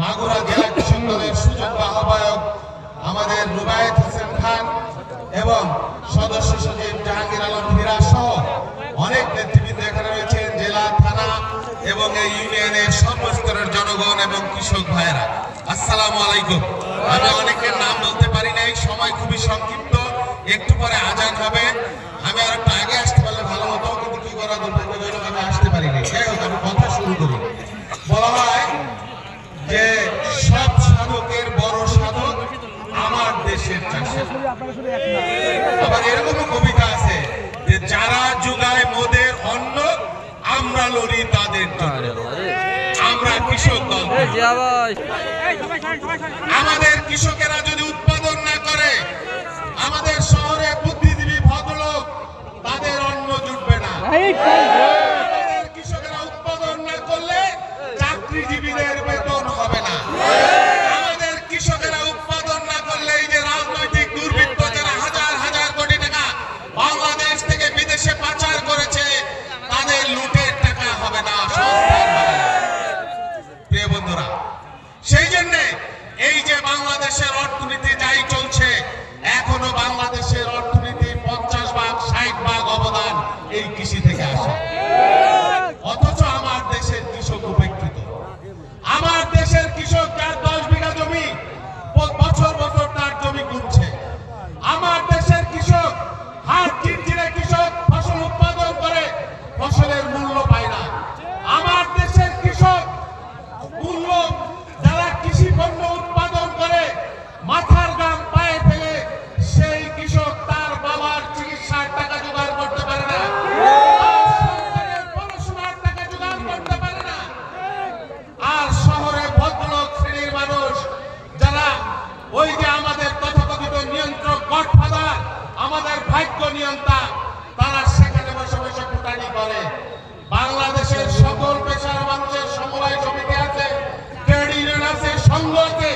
মাগুরা জেলা কৃষক দলের আহ্বায়ক, আমাদের রুবায়ত হোসেন খান এবং সদস্য সচিব জাহাঙ্গীর আলম হীরা সহ অনেক নেতৃবৃন্দ এখানে রয়েছেন, জেলা, থানা এবং এই ইউনিয়নের সর্বস্তরের জনগণ এবং কৃষক ভাইয়েরা। আসসালামু আলাইকুম। আমি অনেকের নাম বলতে পারি নাই, সময় খুবই সংক্ষিপ্ত। একটু পরে আজান হবে। এরকম কবিতা আছে যে যারা যোগায় মোদের অন্ন আমরা লড়ি তাদের আমরা কৃষক দল। আমাদের কৃষকেরা যদি উৎপাদন না করে আমাদের শহরে বুদ্ধিজীবী ভদ্রলোক তাদের অন্ন জুটবে না। ওই যে আমাদের তথাকথিত নিয়ন্ত্রক গডফাদার, আমাদের ভাগ্য নিয়ন্তা, তারা সেখানে বসে বসে ফুটানি করে। বাংলাদেশের সকল পেশার মানুষের সমবায় সমিতি আছে, ট্রেড ইউনিয়ন আছে, সংঘ আছে,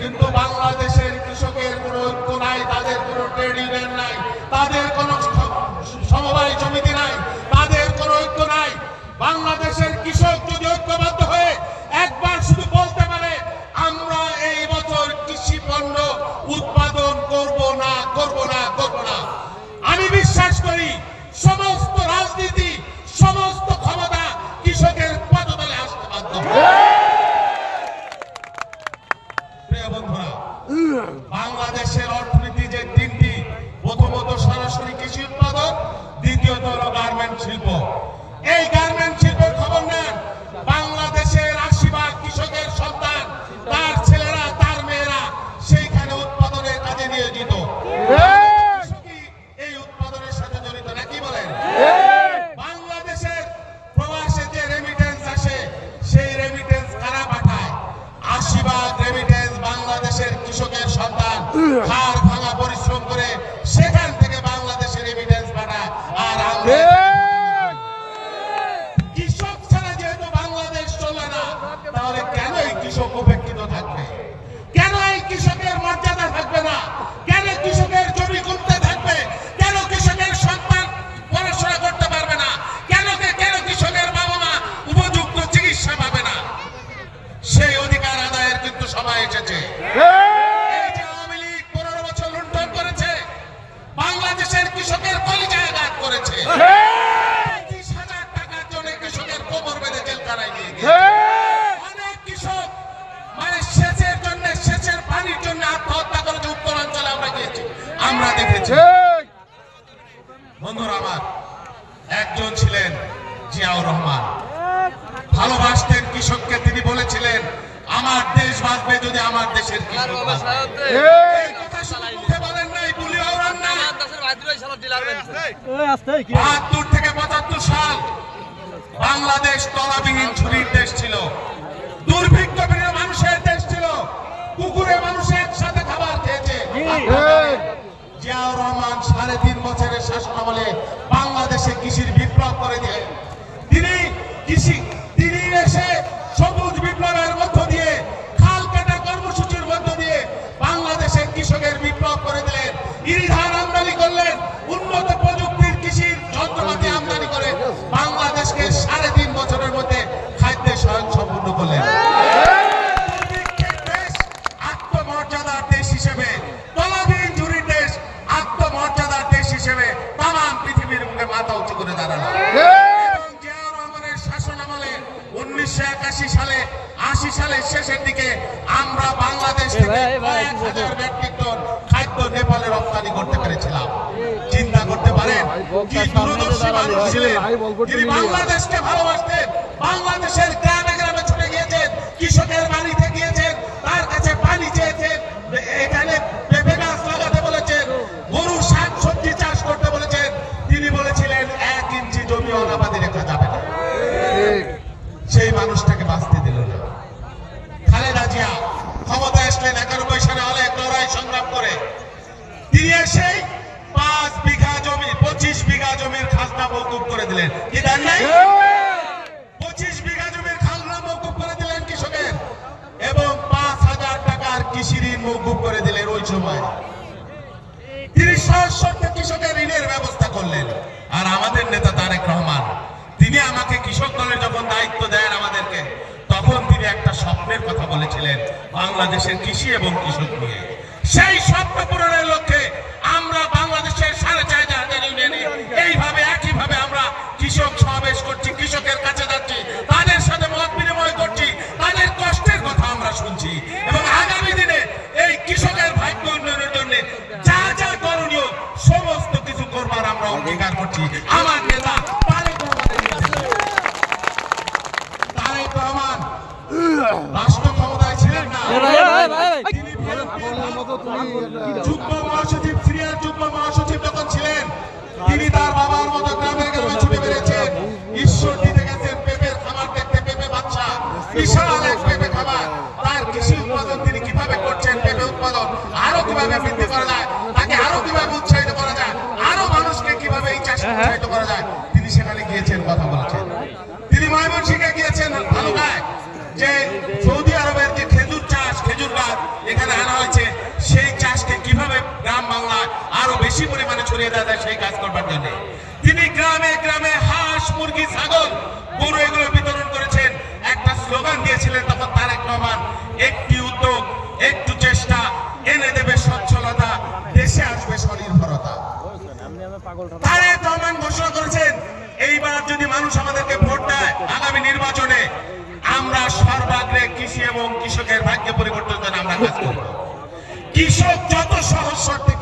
কিন্তু বাংলাদেশের কৃষকের কোনো ঐক্য নাই, তাদের কোনো ট্রেড ইউনিয়ন নাই, তাদের বাহাত্তর থেকে পঁচাত্তর সাল বাংলাদেশ তলাবিহীন ছুরির দেশ ছিল। দুর্ভিক্ষ মানুষের দেশ ছিল। কুকুরে মানুষের সাথে খাবার খেয়েছে। জিয়াউর রহমান সাড়ে তিন বছরের শাসন আমলে বাংলাদেশে কৃষির বিপ্লব করে দিলেন। তিনি কৃষি সালের শেষের দিকে আমরা বাংলাদেশ থেকে কয়েক হাজার মেট্রিক টন খাদ্য নেপালে রপ্তানি করতে পেরেছিলাম। চিন্তা করতে পারেন কি দূরদর্শী মানুষ ছিলেন। তিনি বাংলাদেশকে ভালোবাসতেন বাংলাদেশের গ্রামে গ্রামে ছুটে গিয়েছেন কৃষকের বাড়িতে গিয়েছেন তার কাছে পানি চেয়েছেন এখানে পেঁপে গাছ লাগাতে বলেছেন গরু শাক সবজি চাষ করতে বলেছেন তিনি বলেছিলেন এক ইঞ্চি জমি অনাবাদি রেখা যাবে না সেই মানুষটাকে বাঁচতে দিল না খালেদা জিয়া করে। দিলেন। পঁচিশ বিঘা জমির খাজনা মৌকুব করে দিলেন কৃষকের এবং পাঁচ হাজার টাকার কৃষি ঋণ মৌকুব করে দিলেন ওই সময়। তিনি সহজ কৃষকের ঋণের ব্যবস্থা করলেন আর আমাদের নেতা তারেক রহমান তিনি আমাকে কৃষক দলের যখন দায়িত্ব দেন আমাদেরকে তখন তিনি একটা স্বপ্নের কথা বলেছিলেন বাংলাদেশের কৃষি এবং কৃষক নিয়ে। সেই স্বপ্ন পূরণের লক্ষ্যে আমরা বাংলাদেশের সাড়ে চার হাজার ইউনিয়নে এইভাবে একইভাবে আমরা কৃষক সমাবেশ করছি কৃষকের কাছে যাচ্ছি তাদের সাথে মত বিনিময় করছি তাদের কষ্টের কথা আমরা শুনছি এবং আগামী দিনে এই কৃষকের ভাগ্য উন্নয়নের জন্য যা যা করণীয় সমস্ত কিছু করবার আমরা অঙ্গীকার করছি আমার নেতা তারেক রহমানের নেতৃত্বে। তারেক রহমান রাষ্ট্র ক্ষমতায় ছিলেন না। তিনি যুগ্ম মহাসচিব সিরিয়ার যুগ্ম মহাসচিব যখন ছিলেন তিনি তার বাবার মতো গ্রামে গ্রামে ছুটে বেড়েছেন। ঈশ্বর দিতে গেছেন পেঁপের খাবার দেখতে পেঁপে বাচ্চা বিশাল এক পেঁপে খাবার। তার কৃষি উৎপাদন তিনি কীভাবে করছেন পেঁপে উৎপাদন আরও কীভাবে বৃদ্ধি করা যায় তাকে আরও কীভাবে উৎসাহিত করা যায় আরও মানুষকে কীভাবে এই চাষে উৎসাহিত করা যায় তিনি সেখানে গিয়েছেন কথা বলেছেন তিনি ময়মনসিংহে গিয়েছেন ভালুকায় যে সৌদি আরবের যে খেজুর চাষ খেজুর গাছ এখানে আনা হয়েছে সেই চাষকে কীভাবে গ্রাম বাংলায় আরও বেশি পরিমাণে ছড়িয়ে দেওয়া যায় সেই কাজ করবার জন্য। তিনি গ্রামে গ্রামে হাঁস, মুরগি, ছাগল, গরু এগুলো বিতরণ করেছেন। একটা স্লোগান দিয়েছিলেন, তখন তারেক রহমান, একটি উদ্যোগ, একটু চেষ্টা, এনে দেবে সচ্ছলতা, দেশে আসবে স্বনির্ভরতা। তারেক রহমান ঘোষণা করেছেন, এইবার যদি মানুষ আমাদেরকে ভোট দেয় আগামী নির্বাচনে, আমরা সর্বাগ্রে কৃষি এবং কৃষকের ভাগ্য পরিবর্তন জন্য আমরা কাজ করব। কৃষক যত সহজ শর্তে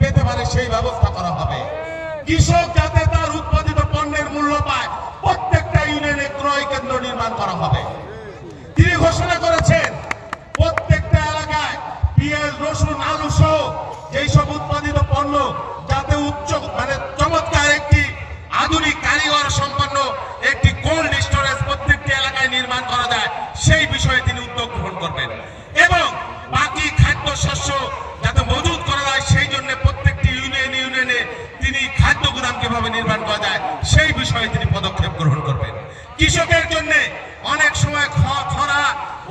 পেতে পারে সেই ব্যবস্থা করা হবে। কৃষক যাতে তার উৎপাদিত পণ্যের মূল্য পায়, প্রত্যেকটা ইউনিয়নে ক্রয় কেন্দ্র নির্মাণ করা হবে। তিনি ঘোষণা করেছেন, প্রত্যেকটা এলাকায় পেঁয়াজ, রসুন, আলু সহ যেই সব উৎপাদিত পণ্য যাতে উচ্চ মানে চমৎকার একটি আধুনিক কারিগর সম্পন্ন একটি কোল্ড স্টোরেজ প্রত্যেকটি এলাকায় নির্মাণ করা যায় সেই বিষয়ে তিনি উদ্যোগ গ্রহণ করবেন এবং বাকি খাদ্য শস্য যাতে মজুত করা যায় সেই জন্য প্রত্যেকটি ইউনিয়ন ইউনিয়নে তিনি খাদ্য গুদাম কীভাবে নির্মাণ করা যায় সেই বিষয়ে তিনি পদক্ষেপ গ্রহণ করবেন। কৃষকের জন্য অনেক সময় খরা,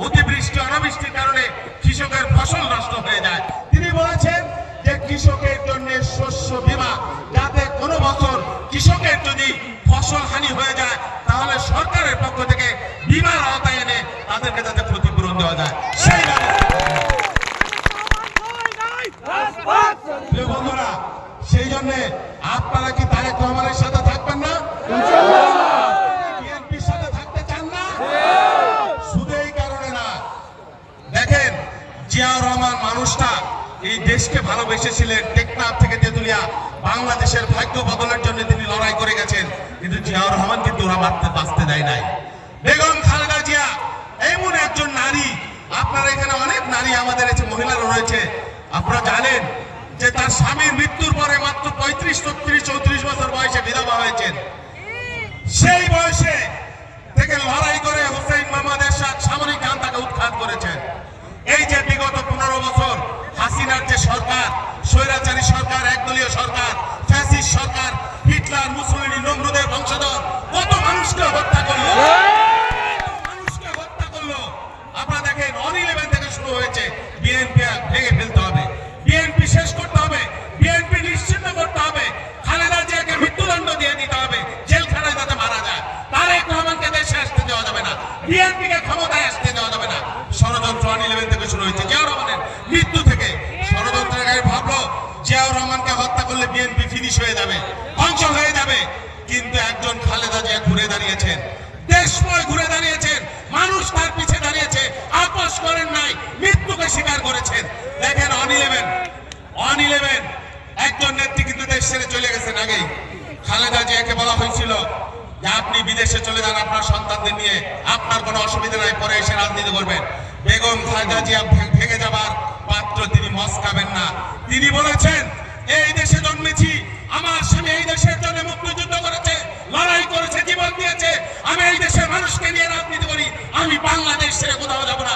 অতিবৃষ্টি, অনাবৃষ্টির কারণে কৃষকের ফসল নষ্ট হয়ে যায়। তিনি বলেছেন যে কৃষকের জন্য শস্য বীমা, যাতে কোনো বছর কৃষকের যদি ফসল হানি হয়ে যায়, তাহলে সরকারের পক্ষ থেকে বীমার আওতায় এনে তাদেরকে যাতে ক্ষতিপূরণ দেওয়া যায়। সেই বন্ধুরা, সেই জন্য আপনারা কি তারেক রহমানের সাথে থাকবেন না বিএনপির সাথে থাকতে চান না শুধু এই কারণে না দেখেন জিয়াউর রহমান মানুষটা এই দেশকে ভালোবেসেছিলেন টেকনাফ থেকে তেতুলিয়া, বাংলাদেশের ভাগ্য বদলের জন্য তিনি লড়াই করে গেছেন। কিন্তু জিয়াউর রহমান কিন্তু ওরা মারতে, বাঁচতে দেয় নাই। বেগম খালেদা জিয়া, এমন একজন নারী। আপনারা এখানে অনেক নারী আমাদের এসে মহিলারা রয়েছে। আপনারা জানেন যে তার স্বামীর মৃত্যুর পরে মাত্র পঁয়ত্রিশ, ছত্রিশ, চৌত্রিশ বছর বয়সে বিধবা হয়েছেন। সেই বয়সে থেকে লড়াই সরকার, স্বৈরাচারী সরকার, একদলীয় সরকার, ফ্যাসিস্ট সরকার, হিটলার মুসলিনী নমরুদের বংশধর, কত মানুষকে হত্যা করল কত মানুষকে হত্যা করল আপনারা দেখেন অন ইলেভেন থেকে শুরু হয়েছে বিএনপি ভেঙে ফেলতে হবে বিএনপি শেষ করতে হবে বিএনপি নিশ্চিন্ন করতে হবে খালেদা জিয়াকে মৃত্যুদণ্ড দিয়ে দিতে হবে জেলখানায় যাতে মারা যায় তারেক রহমানকে দেশে আসতে দেওয়া যাবে না বিএনপিকে ক্ষমতায় আসতে দেওয়া যাবে না ষড়যন্ত্র ওয়ান ইলেভেন থেকে শুরু হয়েছে জিয়াউর রহমানের মৃত্যু থেকে ষড়যন্ত্রকারী ভাবলো জিয়াউর রহমানকে হত্যা করলে বিএনপি ফিনিশ হয়ে যাবে, ধ্বংস হয়ে যাবে। কিন্তু একজন খালেদা জিয়া ঘুরে দাঁড়িয়েছেন, দেশময় ঘুরে দাঁড়িয়েছেন, মানুষ তার পিছে দাঁড়িয়েছে, আপোষ করেন নাই, মৃত্যুকে স্বীকার করেছেন। দেখেন অন ইলেভেন অন ইলেভেন একজন নেত্রী কিন্তু দেশ ছেড়ে চলে গেছেন আগেই। খালেদা জিয়াকে বলা হয়েছিল যে আপনি বিদেশে চলে যান, আপনার সন্তানদের নিয়ে আপনার কোনো অসুবিধা নাই, পরে এসে রাজনীতি করবেন। বেগম খালেদা জিয়া ভেঙে যাবার পাত্র তিনি মস্কাবেন না। তিনি বলেছেন এই দেশে জন্মেছি। আমার স্বামী এই দেশের জন্য মুক্তিযুদ্ধ করেছে, লড়াই করেছে, জীবন দিয়েছে। আমি এই দেশের মানুষকে নিয়ে রাজনীতি করি। আমি বাংলাদেশ ছেড়ে কোথাও যাব না।